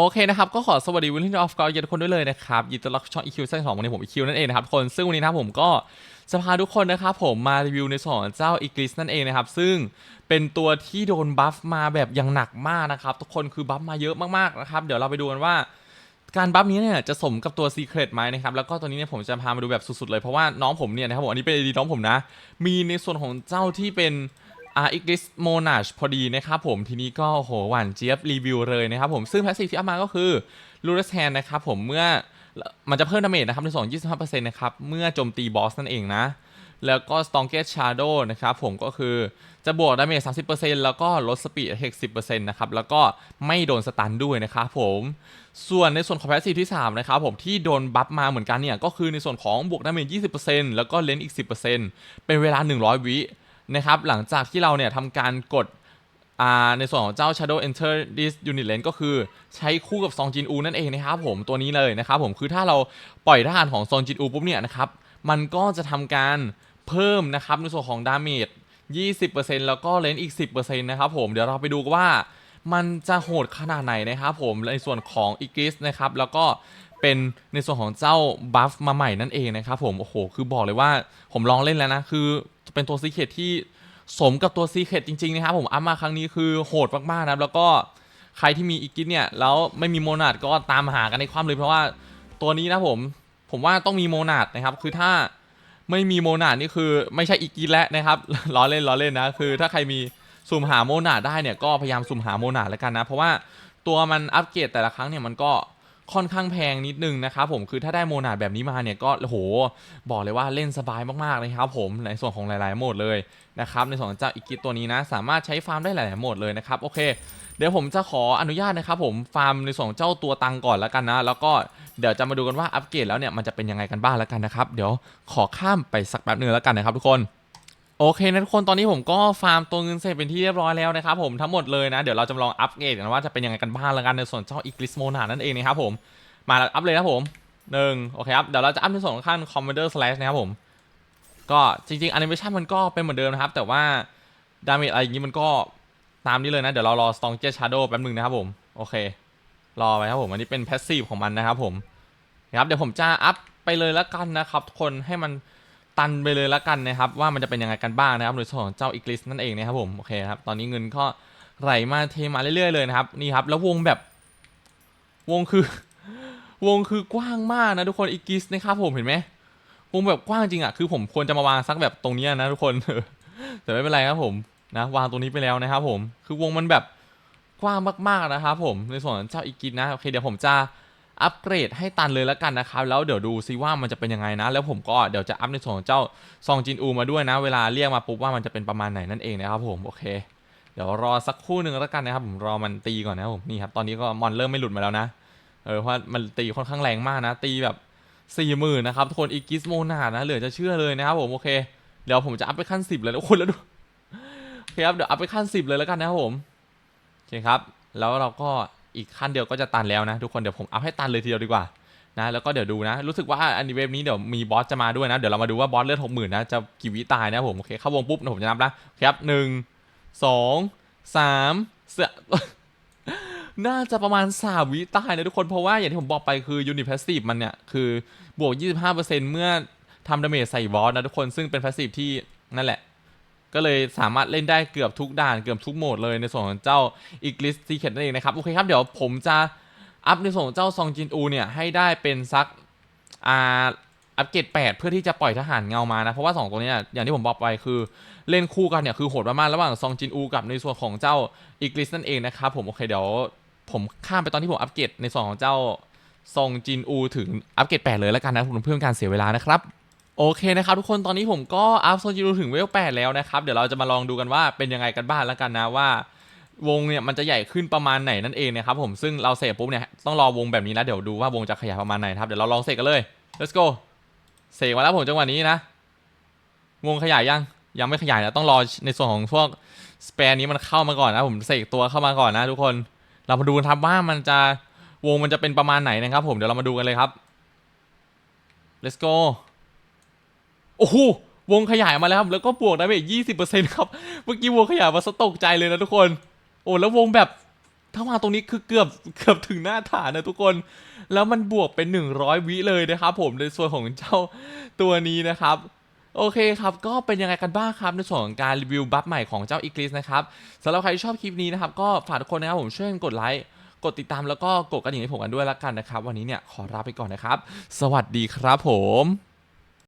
โอเคนะครับ ก็ขอสวัสดีวิลเลนออฟกอร์ทุกคนด้วยเลยนะครับ ยินดีต้อนรับช่อง EQ ซีซั่นสองวันนี้ผม EQ นั่นเองนะครับทุกคนซึ่งวันนี้นะครับผมก็จะพาทุกคนนะครับผมมารีวิวในส่วนของเจ้าอีกลิสนั่นเองนะครับ ซึ่งเป็นตัวที่โดนบัฟมาแบบอย่างหนักมากนะครับ ทุกคนคือบัฟมาเยอะมากๆนะครับ เดี๋ยวเราไปดูกันว่าการบัฟนี้เนี่ยจะสมกับตัว Secret ไหมนะครับ แล้วก็ตัวนี้เนี่ยผมจะพามาดูแบบสุดๆเลยเพราะว่าน้องผมเนี่ยนะครับผมอันนี้เป็นดีน้องผมนะ มีในส่วนของเจ้าที่เป็น อ่าอีกลิสโมนาชพอดีนะครับผมทีนี้ก็โหหวานเจี๊ยบรีวิวเลยนะครับผมซึ่งแพสซีฟที่เอามาก็คือลูร s แ a นนะครับผมเมื่อมันจะเพิ่มดาเมจนะครับในส่วนของ25%นะครับ เมื่อโจมตีบอสนั่นเองนะ แล้วก็ s t o n g e t Shadow นะครับผมก็คือจะบวกดาเมจ30%แล้วก็ลดสปีดเทค10%นะครับ แล้วก็ไม่โดนสตันด้วยนะครับผม ส่วนในส่วนของแพสซีฟที่ 3 นะครับผมที่โดนบัฟมาเหมือนกันเนี่ย ก็คือในส่วนของบวกดาเมจ20%แล้วก็เลนอีก 10%เป็นเวลา 100 วิ นะครับหลังจากที่เราเนี่ยทำการกดในส่วนของเจ้า Shadow Enter this unit Lens ก็คือใช้คู่กับซองจินอูนั่นเองนะครับผมตัวนี้เลยนะครับผมคือถ้าเราปล่อยทหารของซองจินอูปุ๊บเนี่ยนะครับมันก็จะทำการเพิ่มนะครับในส่วนของดาเมจ20%แล้วก็เลนส์อีก 10%นะครับผมเดี๋ยวเราไปดูกันว่า มันจะโหดขนาดไหนนะครับผมในส่วนของอีกิสนะครับแล้วก็เป็นในส่วนของเจ้าบัฟมาใหม่นั่นเองนะครับผมโอ้โหคือบอกเลยว่าผมลองเล่นแล้วนะคือเป็นตัวซีเคทที่สมกับตัวซีเคทจริงๆนะครับผมอัพมาครั้งนี้คือโหดมากๆนะครับแล้วก็ใครที่มีอีกิสเนี่ยแล้วไม่มีโมนาดก็ตามหากันในความเลยเพราะว่าตัวนี้นะผมผมว่าต้องมีโมนาดนะครับคือถ้าไม่มีโมนาดนี่คือไม่ใช่อีกกีแล้วนะครับล้อเล่นล้อเล่นนะคือถ้าใครมี สุ่มหาโมนาได้เนี่ยก็พยายามสุ่มหาโมนาแล้วกันนะ เพราะว่าตัวมันอัปเกรดแต่ละครั้งเนี่ยมันก็ค่อนข้างแพงนิดนึงนะครับผมคือถ้าได้โมนาดแบบนี้มาเนี่ยก็โหบอกเลยว่าเล่นสบายมากๆเลยครับผมในส่วนของหลายๆโหมดเลยนะครับในส่วนของเจ้าอีกกิตัวนี้นะ สามารถใช้ฟาร์มได้หลายๆโหมดเลยนะครับโอเค เดี๋ยวผมจะขออนุญาตนะครับผมฟาร์มในส่วนของเจ้าตัวตังก่อนแล้วกันนะ แล้วก็เดี๋ยวจะมาดูกันว่าอัปเกรดแล้วเนี่ยมันจะเป็นยังไงกันบ้างแล้วกันนะครับเดี๋ยวขอข้ามไปสักแป๊บหนึงแล้วกันนะครับทุกคน โอเคนะทุกคนตอนนี้ผมก็ฟาร์มตัวเงินเสร็จเป็นที่เรียบร้อยแล้วนะครับผมทั้งหมดเลยนะ เดี๋ยวเราจะลองอัปเกรดกันว่าจะเป็นยังไงกันบ้างล้วกันในส่วนเจ้าอีกลิสโมนานั่นเองนะครับผมมาอัพเลยนะผมหนึ่งโอเคครับเดี๋ยวเราจะอัพในส่วนของขั้น Commander Slash นะครับผมก็จริงๆแอนิเมชันมันก็เป็นเหมือนเดิมนะครับ แต่ว่าดาเมจอะไรอย่างนี้มันก็ตามนี้เลยนะ เดี๋ยวเรารอ Strong Jet Shadow แป๊บหนึ่งนะครับผมโอเค รอไปครับผมอันนี้เป็น Passive ของมันนะครับผมนะครับเดี๋ยวผมจะอัพไปเลยล้วกันนะครับทุกคนให้มัน ตันไปเลยล้วกันนะครับว่ามันจะเป็นยังไงกันบ้างนะครับโดยเฉพาะเจ้าอีกลิสนั่นเองนะครับผมโอเคครับตอนนี้เงินก็ไหลมาเทมาเรื่อยๆเลยนะครับนี่ครับแล้ววงแบบวงคือ วงคือกว้างมากนะทุกคนอีกิสนะครับผมเห็นไหมวงแบบกว้างจริงอะคือผมควรจะมาวางสักแบบตรงนี้นะทุกคนแต่ไม่เป็นไรครับผมนะวางตรงนี้ไปแล้วนะครับผมคือวงมันแบบกว้างมากๆนะครับผมในส่วนของเจ้าอีกิสนะโอเคเดี๋ยวผมจะ อัปเกรดให้ตันเลยแล้วกันนะครับ แล้วเดี๋ยวดูซิว่ามันจะเป็นยังไงนะ แล้วผมก็เดี๋ยวจะอัพในส่วนของเจ้าซองจินอูมาด้วยนะ เวลาเรียกมาปุ๊บว่ามันจะเป็นประมาณไหนนั่นเองนะครับผมโอเค เดี๋ยวรอสักครู่หนึ่งแล้วกันนะครับ ผมรอมันตีก่อนนะครับผมนี่ครับตอนนี้ก็มอนเริ่มไม่หลุดมาแล้วนะเออเพราะมันตีค่อนข้างแรงมากนะ ตีแบบสี่หมื่นนะครับทุกคนอีกิสโมนานะเหลือจะเชื่อเลยนะครับผมโอเคเดี๋ยวผมจะอัพไปขั้นสิบเลยทุกคนแล้วดูโอเคครับเดี๋ยวอัพไปขั้นสิบเลยแล้วกันนะครับผมโอเคครับ แล้วเราก็ อีกขั้นเดียวก็จะตันแล้วนะทุกคนเดี๋ยวผมอัพให้ตันเลยทีเดียวดีกว่านะแล้วก็เดี๋ยวดูนะ รู้สึกว่าอันนี้เวฟนี้เดี๋ยวมีบอสจะมาด้วยนะ เดี๋ยวเรามาดูว่าบอสเลือดหกหมื่นนะ จะกี่วิตายนะผม โอเค เข้าวงปุ๊บเดี๋ยวผมจะนับนะครับหนึ่งสองสามเสือน่าจะประมาณ3วิตายนะทุกคน เพราะว่าอย่างที่ผมบอกไปคือยูนิ p พ s ส i v e มันเนี่ย คือบวก 25%เมื่อทำดาเมจใส่บอสนะทุกคนซึ่งเป็น p พ s ส i v e ที่นั่นแหละ ก็เลยสามารถเล่นได้เกือบทุกด่านเกือบทุกโหมดเลยในส่วนของเจ้าอีกลิสซีเคทนั่นเองนะครับ โอเคครับ เดี๋ยวผมจะอัพในส่วนของเจ้าซองจินอูเนี่ยให้ได้เป็นสักอ่าอัปเกรด8เพื่อที่จะปล่อยทหารเงามานะ เพราะว่า 2 ตัวนี้อย่างที่ผมบอกไปคือเล่นคู่กันเนี่ยคือโหดมากๆระหว่างซองจินอูกับในส่วนของเจ้าอีกลิสนั่นเองนะครับผมโอเคเดี๋ยวผมข้ามไปตอนที่ผมอัปเกรดในส่วนของเจ้าซองจินอูถึงอัปเกรด8เลยแล้วกันนะผมเพื่อเป็นการเสียเวลานะครับ โอเคนะครับทุกคนตอนนี้ผมก็อัพโซจินอูถึงเวล 8 แล้วนะครับ เดี๋ยวเราจะมาลองดูกันว่าเป็นยังไงกันบ้างแล้วกันนะว่าวงเนี่ยมันจะใหญ่ขึ้นประมาณไหนนั่นเองนะครับผมซึ่งเราเสกปุ๊บเนี่ยต้องรอวงแบบนี้แล้วเดี๋ยวดูว่าวงจะขยายประมาณไหนครับเดี๋ยวเราลองเสกกันเลย let's go เสกมาแล้วผมจังหวะนี้นะ วงขยายยังยังไม่ขยายนะต้องรอในส่วนของพวกสเปรนี้มันเข้ามาก่อนนะผมเสกตัวเข้ามาก่อนนะทุกคน เรามาดูกันครับว่ามันจะวงมันจะเป็นประมาณไหนนะครับ ผมเดี๋ยวเรามาดูกันเลยครับ let's go โอ้โหวงขยายมาแล้วครับแล้วก็บวกได้ไปอีกยี่สิบเปอร์เซ็นต์ครับ เมื่อกี้วงขยายมาสะตกใจเลยนะทุกคน โอ้แล้ววงแบบถ้ามาตรงนี้คือเกือบเกือบถึงหน้าฐานนะทุกคน แล้วมันบวกเป็น 100 วิเลยนะครับผมในส่วนของเจ้าตัวนี้นะครับโอเคครับ ก็เป็นยังไงกันบ้างครับ ในส่วนของการรีวิวบัฟใหม่ของเจ้าอีกลิสนะครับสำหรับใครที่ชอบคลิปนี้นะครับ ก็ฝากทุกคนนะครับผมช่วยกดไลค์ กดติดตามแล้วก็กดกระดิ่งให้ผมกันด้วยละกันนะครับ วันนี้เนี่ยขอลาไปก่อนนะครับ สวัสดีครับผม